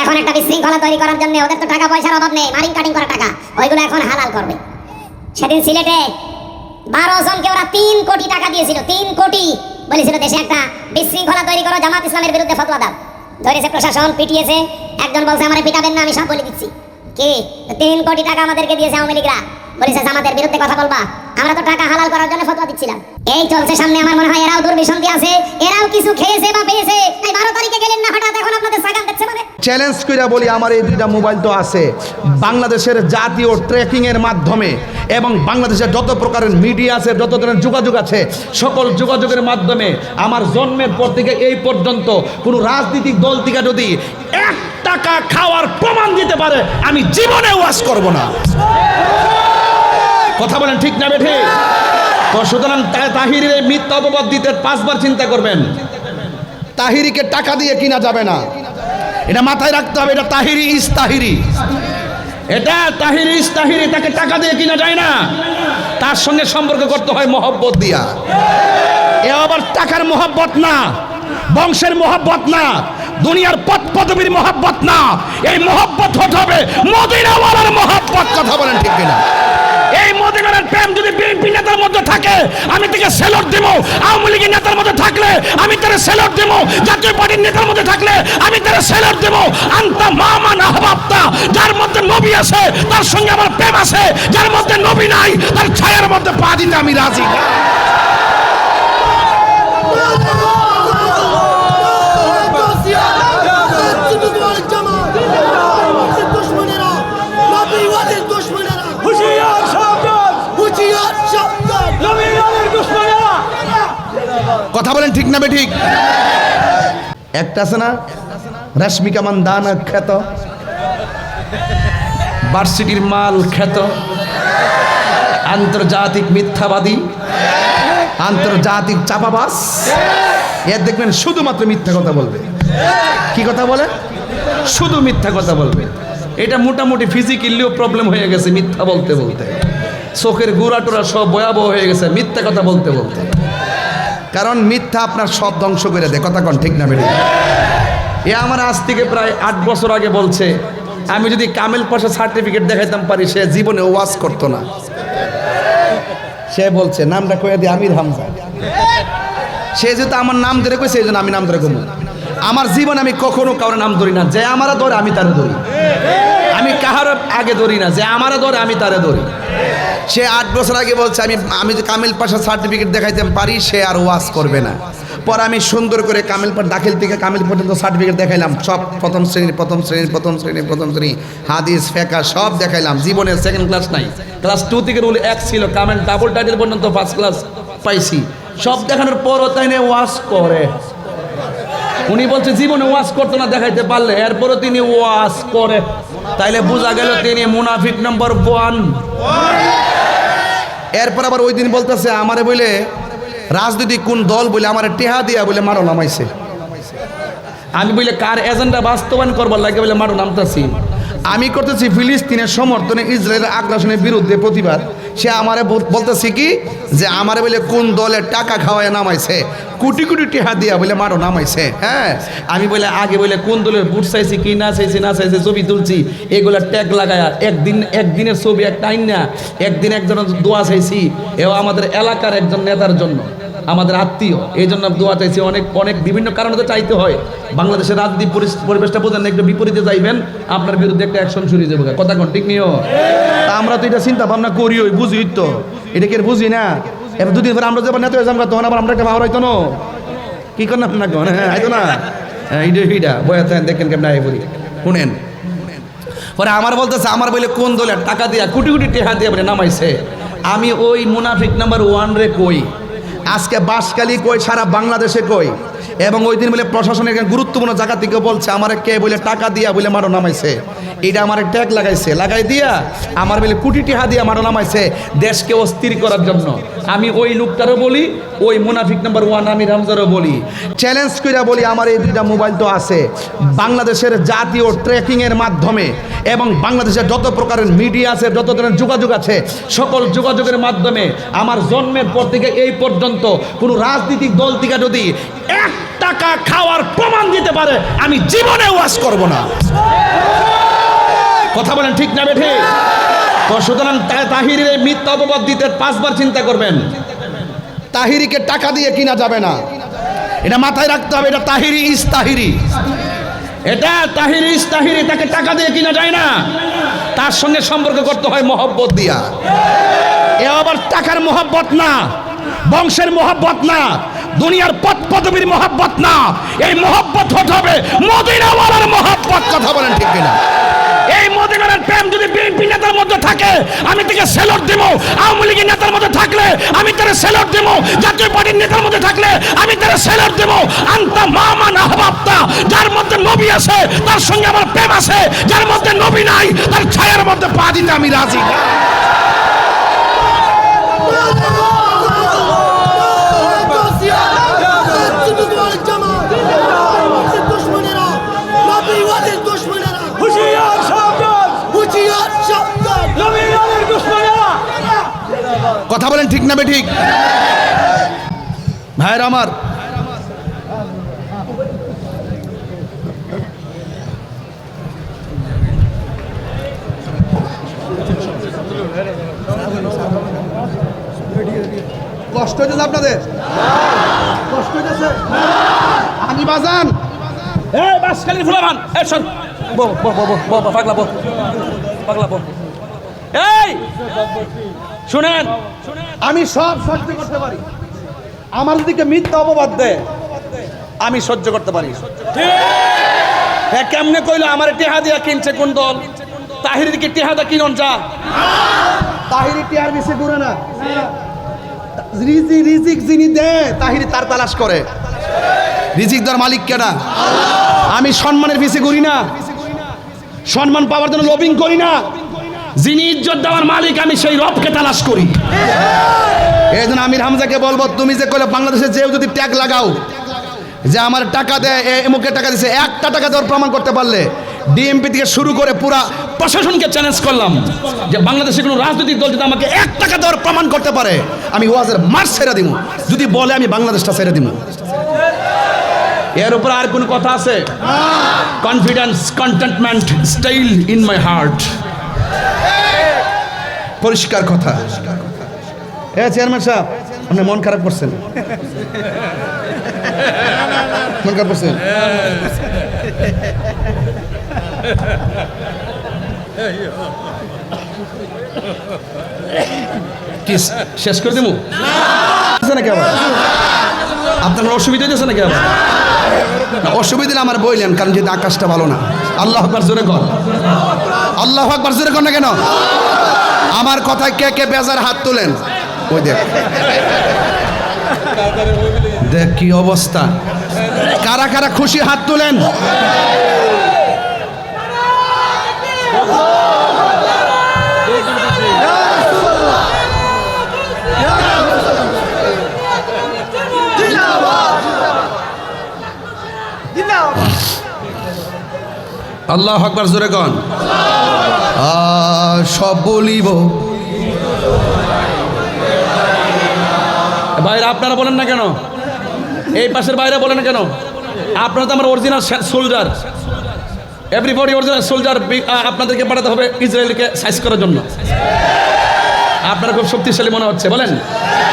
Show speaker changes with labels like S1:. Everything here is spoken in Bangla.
S1: এখন একটা বিশৃঙ্খলা তৈরি করার জন্য ওদের তো টাকা পয়সার অভাব নেই, মারিং কাটিং করা টাকা, ওইগুলো এখন হালাল করবে। সেদিন সিলেটে বারো জনকে ওরা তিন কোটি টাকা দিয়েছিল, তিন কোটি বলেছিল দেশে একটা বিশৃঙ্খলা তৈরি করো, জামাত ইসলামের বিরুদ্ধে ফতোয়া দাও। ধরেছে প্রশাসন, পিটিয়েছে, একজন বলছে, আমার পিটাবেন না, আমি সব বলে দিচ্ছি। কি? তিন কোটি টাকা আমাদেরকে দিয়েছে আওয়ামী লীগরা। বলেছে, জামাতের বিরুদ্ধে কথা বলবা। আমরা তো টাকা হালাল করার জন্য ফতোয়া দিচ্ছিলাম। এই চলছে সামনে আমার মনে হয় এরাও দুর্বিসন্ধি আছে, এরাও কিছু খেয়েছে বা পেয়েছে। এই বারো তারিখে গেলেন না, হঠাৎ এখন আপনাদের সাগান দেখছে মানে?
S2: চ্যালেঞ্জ কইরা বলি, আমার এই দুইটা মোবাইল তো আছে। বাংলাদেশের জাতীয় ট্র্যাকিংয়ের মাধ্যমে এবং বাংলাদেশের যত প্রকারের মিডিয়া আছে, যত ধরনের যোগাযোগ আছে, সকল যোগাযোগের মাধ্যমে আমার জন্মের পর থেকে এই পর্যন্ত কোনো রাজনৈতিক দল থেকে যদি এক টাকা খাওয়ার প্রমাণ দিতে পারে, আমি জীবনে ওয়াশ করব না। কথা বলেন ঠিক না বেঠে? তো সুতরাং তাহিরের মিথ্যা অপবাদ দিতে পাঁচবার চিন্তা করবেন। তাহিরিকে টাকা দিয়ে কিনা যাবে না। এটা মাথায় রাখতে হবে এটা তাহিরি ইস তাহিরি। এটা তাহিরি ইস তাহিরি তাকে টাকা দিয়ে কিনা যায় না। তার সঙ্গে সম্পর্ক করতে হয় মহব্বত দিয়া। এ আবার টাকার মহব্বত না বংশের মহব্বত না দুনিয়ার পদ পদবীর মহব্বত না। এই মহব্বত হতে হবে মদিনাওয়ালার মহব্বত কথা বলেন ঠিক কিনা। এই মদিনার প্রেম যদি বিএনপি নেতার মধ্যে থাকে, আমি তাকে সেলট দেব। আওয়ামী লীগের নেতার মধ্যে থাকলে আমি তার সেলট দেব। জাতীয় পার্টির নেতার মধ্যে থাকলে আমি তার সেলট দেব। আন্তা না আহবাবতা যার মধ্যে নবী আছে, তার সঙ্গে আমার প্রেম আছে, যার মধ্যে নবী নাই, তার ছায়ার মধ্যে পা দিতে আমি রাজি। না না বে ঠিক। একটা আছে না? রশ্মিকা মান্দানা খ্যাত ভার্সিটির মাল খ্যাত আন্তর্জাতিক মিথ্যাবাদী। আন্তর্জাতিক চাপাবাস। এর দেখবেন শুধুমাত্র মিথ্যা কথা বলবে। কি কথা বলে? শুধু মিথ্যা কথা বলবে। এটা মোটামুটি ফিজিক্যালিও প্রবলেম হয়ে গেছে মিথ্যা বলতে বলতে। চোখের গুড়া টুরা সব ভয়াবহ হয়ে গেছে মিথ্যা কথা বলতে বলতে। কারণ মিথ্যা আপনার সব ধ্বংস করে দেয়। কথা কন, ঠিক না বেরিয়ে এ আমার আজ থেকে প্রায় আট বছর আগে বলছে, আমি যদি কামেল পাশা সার্টিফিকেট দেখাইতাম পারি, সে জীবনে ওয়াজ করতো না। সে বলছে, নামটা কয়ে দিয়ে আমির হামজা। সে যেহেতু আমার নাম ধরে কই সেই জন্য আমি নাম ধরে কমু আমার জীবন আমি কখনো কারোর নাম ধরি না, যে আমারা ধরে আমি তারে ধরি। আমি কাহার আগে ধরি না, যে আমারা ধরে আমি তারে ধরি। সে আট বছর আগে বলছে, আমি আমি যদি কামিল পাশা সার্টিফিকেট দেখাইতে পারি, সে আর ওয়াজ করবে না। পর আমি সুন্দর করে কামিল পার দাখিল থেকে কামিল পর্যন্ত সার্টিফিকেট দেখাইলাম। সব প্রথম শ্রেণির প্রথম শ্রেণির প্রথম শ্রেণির, প্রথম শ্রেণি হাদিস ফেকা সব দেখাইলাম। জীবনের সেকেন্ড ক্লাস নাই। ক্লাস টু থেকে রুল এক ছিল, কামেল ডাবল টাইটেল পর্যন্ত ফার্স্ট ক্লাস পাইছি। সব দেখানোর পরও তাই ওয়াজ করে। উনি বলছে, জীবনে ওয়াজ করতে না, দেখাইতে পারলে। এরপরও তিনি ওয়াজ করে। তাইলে বোঝা গেল তিনি মুনাফিক নম্বর ওয়ান। এরপর আবার ওই দিন বলতেছে আমারে বলে রাজনীতি কোন দল বলে আমার টেহা দিয়া বলে মারো নামাইছে। আমি বলে কার এজেন্ডা বাস্তবায়ন করবার লাগে বলে মারো নামতাছি। আমি করতেছি ফিলিস্তিনের সমর্থনে ইসরায়েলের আগ্রাসনের বিরুদ্ধে প্রতিবাদ। সে আমারে বলতেছি কি যে আমারে বলে কোন দলের টাকা খাওয়ায় নামাইছে। কোটি কোটি টেহা দিয়া বলে, মারো, নামাইছে। হ্যাঁ আমি বলে, আগে বলে, কোন দলের বুট চাইছি, কি না চাইছি না চাইছি, ছবি তুলছি। এগুলা ট্যাগ লাগায়া একদিন, একদিনের ছবি একটা আইন না, একদিন একজনের দোয়া চাইছি। এও আমাদের এলাকার একজন নেতার জন্য, আমাদের আত্মীয়, এই জন্য দোয়া চাইছি। অনেক অনেক বিভিন্ন কারণে তো চাইতে হয়। বাংলাদেশের রাজনীতি পরিবেশটা বোঝেন একটু বিপরীতে যাইবেন, আপনার বিরুদ্ধে একটা অ্যাকশন শুরু যাবে কথা কোন, ঠিক নিও তা আমরা তো এটা চিন্তা ভাবনা করি ওই বুঝি তো। এটা কি বুঝি না? এবার দুদিন পরে আমরা যখন নেতা হয়ে তখন আবার আমরা একটা ভাবার হইতো না? কি করলাম না কোন হ্যাঁ আইতো না। হ্যাঁ বয়া থাকেন দেখেন কেমন আয় বলি। শুনেন। পরে আমার বলতেছে, আমার বলে কোন দলের টাকা দিয়া কোটি কোটি টাকা দিয়ে বলে নামাইছে? আমি ওই মুনাফিক নাম্বার ওয়ান রে কই? আজকে বাসকালি কই, সারা বাংলাদেশে কই? এবং ওই দিন বলে প্রশাসনের গুরুত্বপূর্ণ জায়গা থেকে বলছে, আমার কে বলে টাকা দিয়া বলে মারো নামাইছে? এটা আমার ট্যাগ লাগাইছে। লাগাই দিয়া, আমার বলে কোটি টাকা দিয়া মারো নামাইছে, দেশকে অস্থির করার জন্য। আমি ওই লোকটারও বলি, ওই মুনাফিক নাম্বার ওয়ান আমি রামজারও বলি। চ্যালেঞ্জ করে বলি, আমার এই দুইটা মোবাইল তো আছে। বাংলাদেশের জাতীয় ট্র্যাকিংয়ের মাধ্যমে এবং বাংলাদেশের যত প্রকারের মিডিয়া আছে, যত ধরনের যোগাযোগ আছে, সকল যোগাযোগের মাধ্যমে আমার জন্মের পর থেকে এই পর্যন্ত কোনো রাজনৈতিক দল থেকে যদি এক টাকা খাওয়ার প্রমাণ দিতে পারে, আমি জীবনে ওয়াজ করব না। কথা বলেন ঠিক না বেঠে? তো সুতরাং তাহিরের এই মিথ্যা অপবাদ দিতে পাঁচবার চিন্তা করবেন। তাহিরিকে টাকা দিয়ে কিনা যাবে না। এটা মাথায় রাখতে হবে এটা তাহিরি ইস তাহিরি। এটা তাহিরি ইস তাহিরি তাকে টাকা দিয়ে কিনা যায় না। তার সঙ্গে সম্পর্ক করতে হয় মহব্বত দিয়া। এ আবার টাকার মহব্বত না বংশের মহব্বত না দুনিয়ার পদ পদবীর মহব্বত না। এই মহব্বত হতে হবে মদিনাওয়ালার মহব্বত কথা বলেন ঠিক কিনা। এই মদিনার প্রেম যদি বিএনপি আমি তাকে সেলট দেবো। আওয়ামী লীগের নেতার মধ্যে থাকলে আমি তারা সেলট দেবো। জাতীয় পার্টির নেতার মধ্যে থাকলে আমি তারা সেলট দেবো। আন্তা মামা না যার মধ্যে নবী আছে, তার সঙ্গে আমার প্রেম আছে, যার মধ্যে নবী নাই, তার ছায়ার মধ্যে পা দিতে আমি রাজি। না কথা বলেন ঠিক না ঠিক ভাইয়ের আমার। কষ্ট হইতেছে আপনাদের? কষ্ট হইতেছে? আমি বাজান।
S3: পাগলা পাগলা এই! শুনেন।
S2: আমি সব সহ্য করতে পারি। আমার দিকে মিথ্যা অপবাদ দেয়। আমি সহ্য করতে পারি।
S3: হ্যাঁ কেমনে কইলো আমার টেহা দিয়া কিনছে কোন দল? তাহির দিকে টেহা দা কিনন যা?
S2: তাহিরি টিয়ার বেশি ঘুরে না। রিজি রিজিক যিনি দেয় তাহিরি তার তালাশ করে। রিজিক দেওয়ার মালিক কেনা আমি সম্মানের পিছে ঘুরি না। সম্মান পাওয়ার জন্য লবিং করি না। যিনি ইজ্জত দেওয়ার মালিক আমি সেই রবকে তালাশ করি। এই জন্য আমির হামজাকে বলব তুমি যে কইলে বাংলাদেশে যেও যদি ট্যাগ লাগাও যে আমার টাকা দেয় এ এমুকে টাকা দিছে একটা টাকা দেওয়ার প্রমাণ করতে পারলে ডিএমপি থেকে শুরু করে পুরা প্রশাসনকে চ্যালেঞ্জ করলাম যে বাংলাদেশে কোনো রাজনৈতিক দল যদি আমাকে এক টাকা দেওয়ার প্রমাণ করতে পারে আমি ওয়াজের মার ছেড়ে দিব যদি বলে আমি বাংলাদেশটা ছেড়ে দিব এর উপর আর কোন কথা আছে? Confidence contentment style in my heart পরিষ্কার কথা। এ চেয়ারম্যান সাহেব আপনি মন খারাপ করছেন। মন খারাপ করছেন। কি শেষ করে দেবো নাকি আবার? আপনার কোনো অসুবিধা হয়েছে নাকি আবার? অসুবিধা আমার বইলেন কারণ যেহেতু আকাশটা ভালো না। আল্লাহ জোরে কর। আল্লাহ আকবার, জোরে কর না কেন? আমার কথায় কে কে বেজার হাত তোলেন? ওই দেখ। দেখ কি অবস্থা। কারা কারা খুশি হাত তোলেন? আল্লাহ আকবার, জোরে কন সব বলিব।
S3: বাইরে আপনারা বলেন না কেন? এই পাশের বাইরে বলেন কেন? আপনারা তো আমার original soldier everybody original soldier আপনাদেরকে পাঠাতে হবে ইসরায়েলকে সাইজ করার জন্য। আপনারা খুব শক্তিশালী মনে হচ্ছে, বলেন?